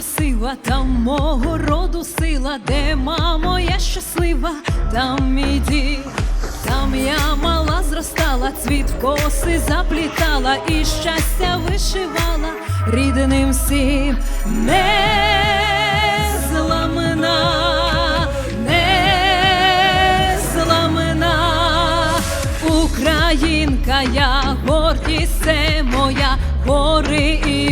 красива, там мого роду сила, де мамо, я щаслива, там мій дім. Там я мала зростала, цвіт в коси заплітала і щастя вишивала рідним всім не зламна. Українка, я гордість це моя, гори і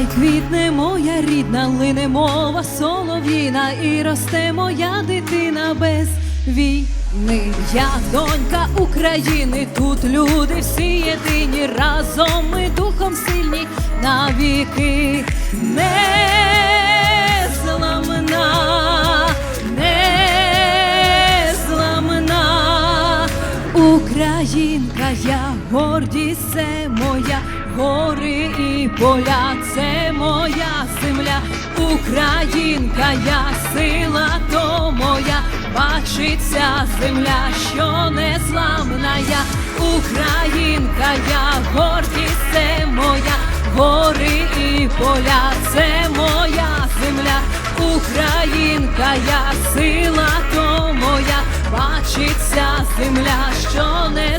Та й квітне моя рідна, лине мова солов'їна, і росте моя дитина без війни. Я донька України, тут люди всі єдині, разом ми духом сильні навіки. Не Українка, я гордість це моя, гори і поля, це моя земля, Українка, я сила то моя, бачиться земля, що не зламна. Я, Українка, я гордість це моя, гори і поля, це моя земля, Українка, я сила то